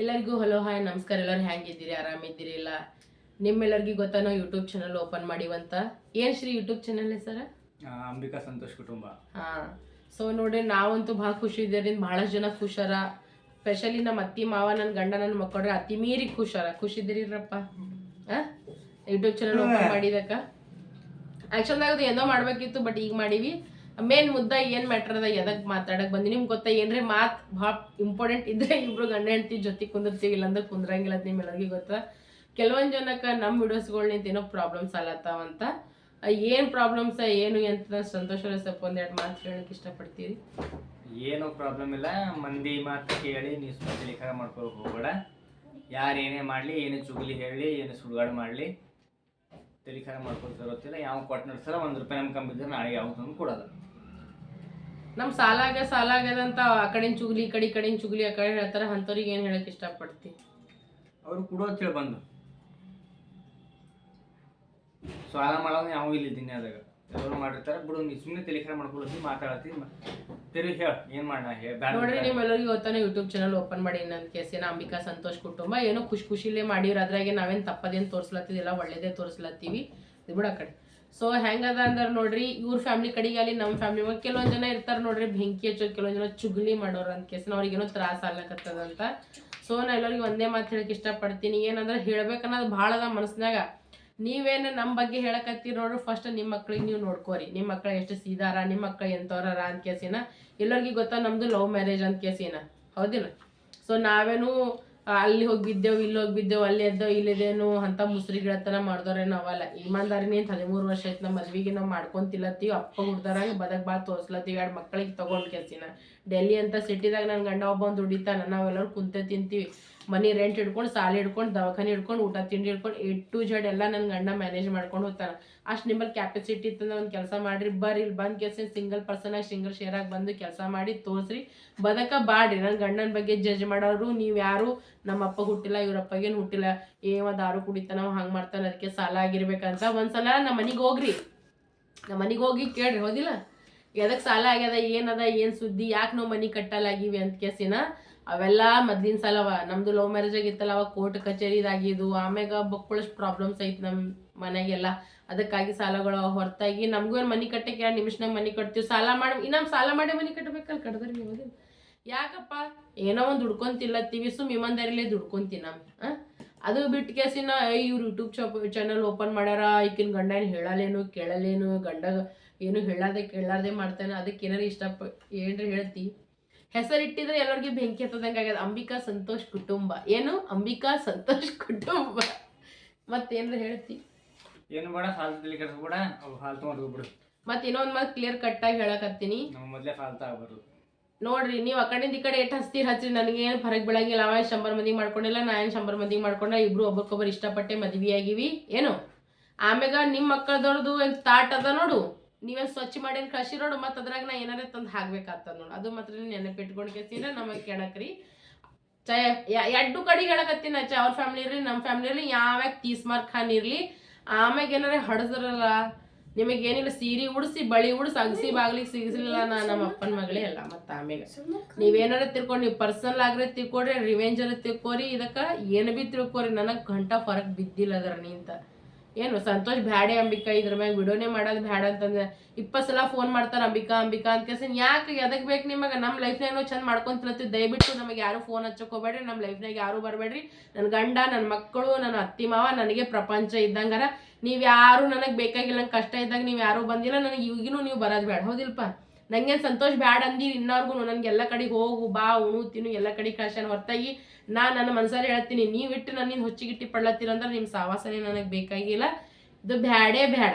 ಎಲ್ಲರಿಗೂ hello hi ನಮಸ್ಕಾರ. ಎಲ್ಲರೂ ಹೆಂಗಿದ್ದೀರಿ? ಆರಾಮಿದ್ದೀರಿ? ಇಲ್ಲ ನಿಮ್ಮೆಲ್ಲರಿಗೂ ಗೊತ್ತಾ ನಾವು ಯೂಟ್ಯೂಬ್ ಚಾನಲ್ ಓಪನ್ ಮಾಡಿವಂತ ಏನು ಶ್ರೀ ಯೂಟ್ಯೂಬ್ ಚಾನಲ್ ಹೆಸರು? ಅಂಬಿಕಾ ಸಂತೋಷ್ ಕುಟುಂಬ. ಹಾ ಸೊ ನೋಡಿ ನಾವಂತೂ ಭಾಳ ಖುಷಿ ಇದ್ದೀರಿ ಭಾಳಷ್ಟು ಜನ ಖುಷಾರ. ಸ್ಪೆಷಲಿ ನಮ್ಮ ಅತ್ತಿ ಮಾವ ನನ್ನ ಗಂಡ ನನ್ನ ಮಕ್ಕಳ್ರೆ ಅತಿ ಮೀರಿ ಖುಷಾರ. ಖುಷಿದ್ದೀರಿರಪ್ಪ ಯೂಟ್ಯೂಬ್ ಚಾನಲ್ ಓಪನ್ ಮಾಡಿದಕ್ಕ? ಆ್ಯಕ್ಚುಲ್ದಾಗ ಅದು ಏನೋ ಮಾಡ್ಬೇಕಿತ್ತು ಬಟ್ ಈಗ ಮಾಡೀವಿ. ಮೇನ್ ಮುದ್ದ ಏನು ಮ್ಯಾಟರ್ ಅದ, ಎದಕ್ ಮಾತಾಡಕ್ ಬಂದಿ? ನಿಮ್ಗೆ ಗೊತ್ತಾ ಏನ್ರಿ? ಮಾತು ಭಾಳ ಇಂಪಾರ್ಟೆಂಟ್ ಇದ್ರೆ ಇಬ್ರು ಗಂಡ ಹೆಂಡತಿ ಜೊತೆ ಕುಂದಿರ್ತೀವಿ, ಇಲ್ಲಾಂದ್ರೆ ಕುಂದ್ರಂಗಿಲ್ಲ ಅಂತ ನಿಮ್ಮೆಲ್ಲರಿಗೂ ಗೊತ್ತಾ? ಕೆಲವೊಂದು ಜನಕ್ಕೆ ನಮ್ಮ ವಿಡಿಯೋಸ್ಗಳ್ನಿಂದ ಏನೋ ಪ್ರಾಬ್ಲಮ್ಸ್ ಅಲ್ಲತ್ತಾವಂತ ಏನು ಪ್ರಾಬ್ಲಮ್ಸ್ ಏನು ಅಂತ ಸಂತೋಷ ಸ್ವಲ್ಪ ಒಂದೆರಡು ಮಾತು ಹೇಳಕ್ಕೆ ಇಷ್ಟಪಡ್ತೀರಿ? ಏನೂ ಪ್ರಾಬ್ಲಮ್ ಇಲ್ಲ. ಮಂದಿ ಮಾತು ಕೇಳಿ ನೀವು ಸುಮ್ಮನೆ ಲೇಖನ ಮಾಡ್ಕೊಳಕ್ ಹೋಗ್ಬೇಡ. ಯಾರು ಏನೇ ಮಾಡಲಿ, ಏನೇ ಚುಗಲಿ ಹೇಳಿ, ಏನು ಸುಡುಗಾಡು ಮಾಡಲಿ. ತಲೆಖಾರ ಮಾಡ್ಕೊಳ್ತಾ ಗೊತ್ತಿಲ್ಲ ಯಾವ ಕೊಟ್ಟು ಸರ ಒಂದು ರೂಪಾಯಿ ನಮ್ಗೆ ಕಮ್ಮಿ ಇದ್ರೆ ನಾಳೆ ಯಾವ ತಂದು ಕೊಡೋದು. ನಮ್ಮ ಸಾಲಾಗ ಸಾಲಾಗದಂತ ಆ ಕಡೆಯಿಂದ ಚುಗ್ಲಿ ಈ ಕಡೆ ಈ ಕಡೆಯಿಂದ ಚುಗ್ಲಿ ಆ ಕಡೆ ಹೇಳ್ತಾರೆ ಅಂಥವ್ರಿಗೆ ಏನು ಹೇಳಕ್ಕೆ ಇಷ್ಟಪಡ್ತಿ? ಅವ್ರು ಅಂತ ಹೇಳಿ ಬಂದು. ಸಾಲ ಮಾಡೋದು ಯಾವ ಇಲ್ಲಿ ಅದಾಗ ಎಲ್ಲರೂ ಮಾಡಿರ್ತಾರೆ ಬಿಡು ನೀ ಸುಮ್ಮನೆ ತಲೆಖಾರ ಮಾಡ್ಕೊಳತ್ತಿ ಮಾತಾಡತ್ತಿ ತಿರುಗಿ ಏನು ಮಾಡ ನೋಡ್ರಿ ನಿಮ್ಮೆಲ್ಲರಿಗೂ ಗೊತ್ತಾನೆ ಯೂಟ್ಯೂಬ್ ಚಾನಲ್ ಓಪನ್ ಮಾಡಿ ನನ್ನ ಕೇಸಿನ ಅಂಬಿಕಾ ಸಂತೋಷ್ ಕುಟುಂಬ. ಏನೋ ಖುಷಿ ಖುಷಿಲೇ ಮಾಡಿವ್ರ ಅದ್ರಾಗೆ ನಾವೇನ್ ತಪ್ಪದೇನು ತೋರಿಸ್ಲತ್ತಿದಿಲ್ಲ ಒಳ್ಳೇದೇ ತೋರಿಸ್ಲತ್ತೀವಿ. ಬಿಡ ಕಡೆ. ಸೊ ಹೆಂಗದ ಅಂದ್ರೆ ನೋಡ್ರಿ, ಇವ್ರ ಫ್ಯಾಮಿಲಿ ಕಡೆಗೆ ಅಲ್ಲಿ ನಮ್ಮ ಫ್ಯಾಮಿಲಿ ಒಳಗೆ ಕೆಲವೊಂದು ಜನ ಇರ್ತಾರೆ ನೋಡ್ರಿ, ಬೆಂಕಿ ಹಚ್ಚೋ ಕೆಲವೊಂದು ಜನ ಚುಗ್ಲಿ ಮಾಡೋರು ಅಂತ ಕೇಸಿನ ಅವ್ರಿಗೇನೋ ತ್ರಾಸ ಆಗ್ಲಕತ್ತದಂತ ಸೊ ನಾ ಎಲ್ಲರಿಗೂ ಒಂದೇ ಮಾತು ಹೇಳಕ್ ಇಷ್ಟಪಡ್ತೀನಿ. ಏನಂದ್ರೆ ಹೇಳ್ಬೇಕನ್ನೋದು ಭಾಳ ಅದ ಮನಸ್ನಾಗ ನೀವೇನು ನಮ್ಮ ಬಗ್ಗೆ ಹೇಳಕತ್ತೀರಿ ನೋಡ್ರಿ ಫಸ್ಟ್ ನಿಮ್ಮ ಮಕ್ಳಿಗೆ ನೀವು ನೋಡ್ಕೋರಿ. ನಿಮ್ಮ ಮಕ್ಳು ಎಷ್ಟು ಸೀದಾರ ನಿಮ್ಮ ಮಕ್ಳು ಎಂಥವ್ರಾರ ಅಂತ ಕೇಸಿನ. ಎಲ್ಲರಿಗೂ ಗೊತ್ತಾ ನಮ್ಮದು ಲವ್ ಮ್ಯಾರೇಜ್ ಅಂತ ಕೇಸಿನ. ಹೌದಿಲ್ಲ? ಸೊ ನಾವೇನು ಅಲ್ಲಿ ಹೋಗಿ ಬಿದ್ದೇವು, ಇಲ್ಲಿ ಹೋಗಿ ಬಿದ್ದೆವು, ಅಲ್ಲಿ ಎದ್ದೇವು ಇಲ್ಲಿದೇನು ಅಂತ ಮುಸ್ರಿ ಗಿಡತನ ಮಾಡಿದವ್ರೆ ನಾವಲ್ಲ. ಇಮಾನ್ದಾರಿನಿ ಅಂತ ಹದಿಮೂರು ವರ್ಷ ಆಯ್ತು ನಮ್ಮ ಮದ್ವಿಗೆ ನಾವು ಮಾಡ್ಕೊಂತಿಲ್ಲತ್ತೀವಿ ಅಪ್ಪ ಹುಡ್ದಾರಂಗೆ ಬದಕ್ ಬಾ ತೋರ್ಸ್ಲತ್ತೀವಿ ಎರಡು ಮಕ್ಕಳಿಗೆ ತೊಗೊಂಡು ಕೆಸಿನ. ಡೆಲ್ಲಿ ಅಂತ ಸಿಟಿದಾಗ ನನ್ನ ಗಂಡ ಒಬ್ಬ ಒಂದು ದುಡಿತಾನ, ನಾವೆಲ್ಲರೂ ಕುಂತೆ ತಿಂತೀವಿ. ಮನಿ ರೆಂಟ್ ಹಿಡ್ಕೊಂಡು, ಸಾಲ ಹಿಡ್ಕೊಂಡು, ದವಾಖಾನೆ ಹಿಡ್ಕೊಂಡು, ಊಟ, ತಿಂಡಿ ಹಿಡ್ಕೊಂಡು ಎ ಟು ಜಡ್ ಎಲ್ಲ ನನ್ನ ಗಂಡ ಮ್ಯಾನೇಜ್ ಮಾಡ್ಕೊಂಡು ಹೋಗ್ತಾನೆ. ಅಷ್ಟು ನಿಮ್ಮಲ್ಲಿ ಕ್ಯಾಪಸಿಟಿ ಇತ್ತಂದ್ರೆ ಒಂದು ಕೆಲಸ ಮಾಡ್ರಿ, ಬರ್ರಿ, ಇಲ್ಲಿ ಬಂದು ಕೆಲಸ ಸಿಂಗಲ್ ಪರ್ಸನ್ ಆಗಿ ಸಿಂಗಲ್ ಶೇರ್ ಆಗಿ ಬಂದು ಕೆಲಸ ಮಾಡಿ ತೋರಿಸ್ರಿ. ಬದಕ ಬಾಡ್ರಿ ನನ್ನ ಗಂಡನ ಬಗ್ಗೆ ಜಡ್ಜ್ ಮಾಡೋರು, ನೀವು ಯಾರು? ನಮ್ಮ ಅಪ್ಪ ಹುಟ್ಟಿಲ್ಲ ಇವ್ರಪ್ಪಗೇನು ಹುಟ್ಟಿಲ್ಲ? ಏವ ದಾರು ಕುಡಿತಾನ ಹಂಗೆ ಮಾಡ್ತಾನೆ ಅದಕ್ಕೆ ಸಾಲ ಆಗಿರ್ಬೇಕಂತ ಒಂದ್ಸಲ ನಮ್ಮ ಮನೆಗೆ ಹೋಗ್ರಿ. ನಮ್ಮ ಮನೆಗೆ ಹೋಗಿ ಕೇಳ್ರಿ, ಹೋದಿಲ್ಲ? ಎದಕ್ಕೆ ಸಾಲ ಆಗ್ಯದ, ಏನದ, ಏನು ಸುದ್ದಿ, ಯಾಕೆ ನಾವು ಮನೆ ಕಟ್ಟಲಾಗಿವಿ ಅಂತ ಕೇಸಿನ ಅವೆಲ್ಲ ಮೊದ್ಲಿನ ಸಲ ನಮ್ದು ಲವ್ ಮ್ಯಾರೇಜ್ ಆಗಿತ್ತಲ್ಲ, ಅವಾಗ ಕೋರ್ಟ್ ಕಚೇರಿದಾಗಿದ್ದು ಆಮ್ಯಾಗ ಬಕ್ಕಳಷ್ಟು ಪ್ರಾಬ್ಲಮ್ಸ್ ಐತಿ ನಮ್ಮ ಮನೆಗೆಲ್ಲ ಅದಕ್ಕಾಗಿ ಸಾಲಗಳು ಹೊರತಾಗಿ, ನಮಗೂ ಏನು ಮನೆ ಕಟ್ಟಕ್ಕೆ ಎರಡು ನಿಮಿಷನಾಗ ಮನೆ ಕಟ್ತೀವಿ, ಸಾಲ ಮಾಡಿ, ಇನ್ನೊಂದು ಸಾಲ ಮಾಡಿ ಮನೆ ಕಟ್ಟಬೇಕಲ್ಲ ಕಟ್ದ್ರಿ ನೀವು? ಯಾಕಪ್ಪ? ಏನೋ ಒಂದು ದುಡ್ಕೊಂತಿಲ್ಲತ್ತೀವಿ, ಸುಮ್ ಇಮಾನ್ದಾರಿಲೇ ದುಡ್ಕೊಂತೀನಿ? ನಾವು ಅದು ಬಿಟ್ಟು ಕೇಸಿನ ಇವ್ರು ಯೂಟ್ಯೂಬ್ ಶಾಪ್ ಚಾನಲ್ ಓಪನ್ ಮಾಡ್ಯಾರ, ಈಕಿನ ಗಂಡ ಏನು ಹೇಳಲೇನು, ಕೇಳಲೇನು, ಗಂಡ ಏನು ಹೇಳಾರ್ದೆ, ಕೇಳಾರ್ದೆ ಮಾಡ್ತಾನೆ ಅದಕ್ಕೆ ಏನಾರ ಇಷ್ಟಪ, ಏನ್ರಿ ಹೇಳ್ತಿ? ಹೆಸರು ಇಟ್ಟಿದ್ರೆ ಎಲ್ಲರಿಗೂ ಬೆಂಕಿ ಹತ್ತದಂಗೆ ಆಗ್ಯದ ಅಂಬಿಕಾ ಸಂತೋಷ್ ಕುಟುಂಬ. ಏನು? ಅಂಬಿಕಾ ಸಂತೋಷ್ ಕುಟುಂಬ. ಮತ್ತೇನ್ರ ಹೇಳ್ತಿ? ಏನು ಬೇಡ ಫಾಲ್ತು ಕೆಲಸ ಅವು ಮಾಡ್ಕೊಬಿಡು ಮತ್ತೆ ಇನ್ನೊಂದು ಮಾತು ಕ್ಲಿಯರ್ ಕಟ್ಟಾಗಿ ಹೇಳಕತ್ತೀನಿ. ನಮ್ಮ ಮೊದಲೇ ಫಾಲ್ತು ಆಗ್ಬಾರ್ದು ನೋಡ್ರಿ ನೀವು ಆ ಕಡೆಯಿಂದ ಈ ಕಡೆ ಎಷ್ಟು ಹಸ್ತೀರಿ ಹಚ್ಚಿರಿ ನನಗೆ ಏನು ಫರಕ್ ಬೀಳಂಗಿಲ್ಲ. ಅವ ಶಂಬರ್ ಮಂದಿಗೆ ಮಾಡ್ಕೊಂಡಿಲ್ಲ ನಾ ಏನು ಶಂಬರ್ ಮಂದಿಗೆ ಮಾಡ್ಕೊಂಡ ಇಬ್ರು ಒಬ್ಬರಿಗೊಬ್ಬರು ಇಷ್ಟಪಟ್ಟೆ ಮದ್ವಿ ಆಗಿವಿ ಏನು? ಆಮ್ಯಾಗ ನಿಮ್ಮ ಮಕ್ಕಳದವ್ರದ್ದು ಏನು ತಾಟ್ ಅದ ನೋಡು. ನೀವೇನು ಸ್ವಚ್ಛ ಮಾಡಿ ಕಳ್ಸಿ ನೋಡು ಮತ್ತು ಅದ್ರಾಗ ನಾ ಏನಾರ ತಂದು ಹಾಕ್ಬೇಕಾಗ್ತದ ನೋಡು. ಅದು ಮಾತ್ರ ನೆನಪಿಟ್ಕೊಂಡು ಕೇಸಿನ ನಮಗೆ ಕೇಳಕ್ರಿ ಚ ಎರಡು ಕಡೆ ಹೇಳಕತ್ತೀನಿ ಚ ಅವ್ರ ಫ್ಯಾಮಿಲಿ ಇರಲಿ ನಮ್ಮ ಫ್ಯಾಮಿಲಿ ಇರಲಿ ಯಾವ್ಯಾಗ ತೀಸ್ ಮಾರ್ಕ್ ಖಾನ್ ಇರಲಿ, ಆಮ್ಯಾಗ ಏನಾರ ಹಡದ್ರಲ್ಲ ನಿಮಗೆ ಏನಿಲ್ಲ ಸೀರೆ ಉಡಿಸಿ, ಬಳಿ ಉಡಿಸಿ, ಅಗಸಿ ಬಾಗ್ಲಿಗೆ ಸಿಗಿಸ್ಲಿಲ್ಲ ನಾ ನಮ್ಮ ಅಪ್ಪನ ಮಗಳೇ ಅಲ್ಲ ಮತ್ತೆ ಆಮ್ಯಾಗ. ನೀವೇನಾರ ತಿಳ್ಕೊಂಡು ನೀವು ಪರ್ಸನಲ್ ಆಗ್ರೆ ತಿಳ್ಕೊಡ್ರಿ ರಿವೆಂಜ್ ಅರ ತಿಳ್ಕೊರಿ ಇದಕ್ಕೆ ಏನು ಬಿ ತಿಳ್ಕೊರಿ, ನನಗೆ ಗಂಟ ಫರಕ್ ಬಿದ್ದಿಲ್ಲ ಅದರ ನಿಂತ. ಏನು, ಸಂತೋಷ್ ಬ್ಯಾಡೆ ಅಂಬಿಕಾ, ಇದ್ರ ಮ್ಯಾಗ ವಿಡಿಯೋನೇ ಮಾಡೋದು ಬ್ಯಾಡ ಅಂತಂದ್ರೆ ಇಪ್ಪತ್ತು ಸಲ ಫೋನ್ ಮಾಡ್ತಾರೆ ಅಂಬಿಕಾ ಅಂಬಿಕಾ ಅಂತ ಕೇಸಿನ ಯಾಕೆ ಎದಕ್ಕೆ ಬೇಕು ನಿಮಗೆ? ನಮ್ಮ ಲೈಫ್ನಾಗ ಚಂದ ಮಾಡ್ಕೊಂತಿರ್ತೀವಿ ದಯವಿಟ್ಟು ನಮಗೆ ಯಾರು ಫೋನ್ ಹಚ್ಚಕ್ಕೆ ಹೋಗ್ಬೇಡ್ರಿ ನಮ್ಮ ಲೈಫ್ನಾಗ ಯಾರು ಬರಬೇಡ್ರಿ. ನನ್ನ ಗಂಡ ನನ್ನ ಮಕ್ಕಳು ನನ್ನ ಅತ್ತಿ ಮಾವ ನನಗೆ ಪ್ರಪಂಚ ಇದ್ದಂಗಾರ. ನೀವು ಯಾರು ನನಗೆ ಬೇಕಾಗಿಲ್ಲ ಕಷ್ಟ ಇದ್ದಾಗ ನೀವು ಯಾರು ಬಂದಿಲ್ಲ, ನನಗೆ ಈಗಿನೂ ನೀವು ಬರೋದು ಬೇಡ ಹೌದಿಲ್ಪ? ನಂಗೇನು ಸಂತೋಷ ಬ್ಯಾಡ ಅಂದಿ ಇನ್ನವ್ರಿಗೂ ನನಗೆ ಎಲ್ಲ ಕಡೆಗೆ ಹೋಗು, ಬಾ, ಉಣು, ತಿನ್ನು, ಎಲ್ಲ ಕಡೆ ಕಳ್ಸ್ಯಾನ ಹೊರತಾಗಿ ನಾ ನನ್ನ ಮನಸ್ಸಲ್ಲಿ ಹೇಳ್ತೀನಿ, ನೀವು ಇಟ್ಟು ನನ್ನಿಂದ ಹೊಚ್ಚಿಗಿಟ್ಟಿ ಪಡ್ಲತ್ತೀರಂದ್ರೆ ನಿಮ್ಮ ಸಾವಾಸನೆ ನನಗೆ ಬೇಕಾಗಿಲ್ಲ. ಇದು ಬ್ಯಾಡೇ ಬ್ಯಾಡ.